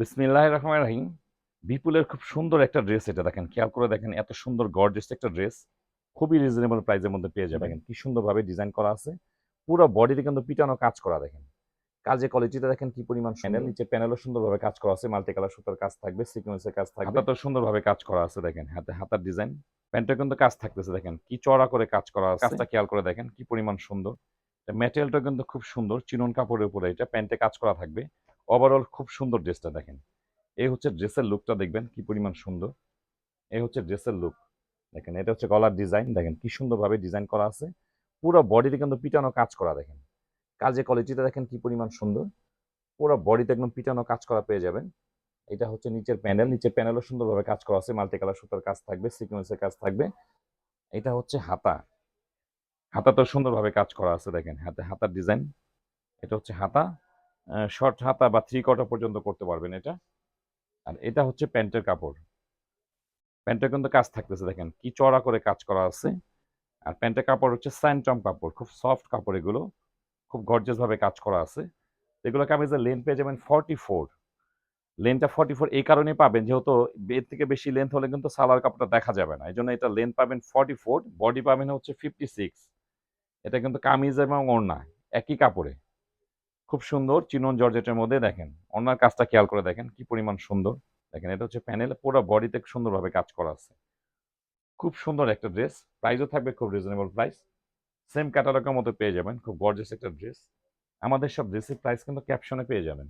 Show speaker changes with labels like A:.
A: বিসমিল্লাহ রহমান রাহিম। বিপুলের খুব সুন্দর একটা ড্রেস এটা দেখেন। খেয়াল করে দেখেন এত সুন্দর গর্জেস একটা ড্রেস খুবই রিজনেবল প্রাইসের মধ্যে পেয়ে যাবেন। কি সুন্দরভাবে ডিজাইন করা আছে। পুরো বডিতে কিন্তু পিটানো কাজ করা দেখেন। কাজে কোয়ালিটিটা দেখেন কি পরিমাণ প্যানেল নিচে প্যানেলও সুন্দরভাবে কাজ করা আছে। মাল্টি কালার সুতার কাজ থাকবে সিকোয়েন্সের কাজ থাকবে। হাতাটা সুন্দরভাবে কাজ করা আছে দেখেন। হাতে হাতার ডিজাইন প্যান্টে কিন্তু কাজ থাকতেছে দেখেন। কি চড়া করে কাজ করা আছে। কাজটা খেয়াল করে দেখেন কি পরিমাণ সুন্দর। ম্যাটেরিয়ালটা কিন্তু খুব সুন্দর। চিনন কাপড়ের উপরে এটা প্যান্টে কাজ করা থাকবে। ওভারঅল খুব সুন্দর ড্রেসটা দেখেন। এই হচ্ছে ড্রেসের লুকটা দেখবেন, কি পরিমাণ সুন্দর। এই হচ্ছে ড্রেসের লুক দেখেন, এটা হচ্ছে গলার ডিজাইন দেখেন, কি সুন্দরভাবে ডিজাইন করা আছে। পুরো বডিতে কিন্তু পিটানো কাজ করা, দেখেন। কাজে কোয়ালিটিটা দেখেন কি পরিমাণ সুন্দর। পুরো বডিতে একদম পিটানো কাজ করা পেয়ে যাবেন। এটা হচ্ছে নিচের প্যানেল নিচের প্যানেলও সুন্দরভাবে কাজ করা আছে। মাল্টি কালার সুতার কাজ থাকবে সিকোয়েন্সের কাজ থাকবে। এটা হচ্ছে হাতা। হাতাটা সুন্দরভাবে কাজ করা আছে, দেখেন। হাতে, হাতার ডিজাইন এটা হচ্ছে হাতা। শর্ট হাতা বা থ্রি কটা পর্যন্ত করতে পারবেন এটা। আর এটা হচ্ছে প্যান্টের কাপড়। প্যান্টের কিন্তু কাজ থাকতেছে, দেখেন কি চড়া করে কাজ করা আছে। আর প্যান্টের কাপড় হচ্ছে স্যান্টম কাপড়, খুব সফট কাপড় এগুলো। খুব গর্জিয়াস ভাবে কাজ করা আছে। এগুলো কামিজের লেন্থ পেয়ে যাবেন ফর্টি ফোর লেন্থটা ফর্টি ফোর এই কারণেই পাবেন, যেহেতু এর থেকে বেশি লেন্থ হলে কিন্তু সালার কাপড়টা দেখা যাবে না। এই জন্য এটা লেন্থ পাবেন ফর্টি ফোর বডি পাবেন হচ্ছে ফিফটি সিক্স এটা কিন্তু কামিজ এবং ওড়না, একই কাপড়ে। খুব সুন্দর চিনন জর্জেটের মধ্যে দেখেন। ওনার কাজটা খেয়াল করে দেখেন, কি পরিমাণ সুন্দর। দেখেন, এটা হচ্ছে প্যানেল পুরো বডিতে সুন্দরভাবে কাজ করা আছে। খুব সুন্দর একটা ড্রেস, প্রাইসও থাকবে খুব রিজনেবল প্রাইস সেম ক্যাটালগের মতো পেয়ে যাবেন, খুব গর্জেস একটা ড্রেস। আমাদের সব ড্রেসের প্রাইস কিন্তু ক্যাপশনে পেয়ে যাবেন।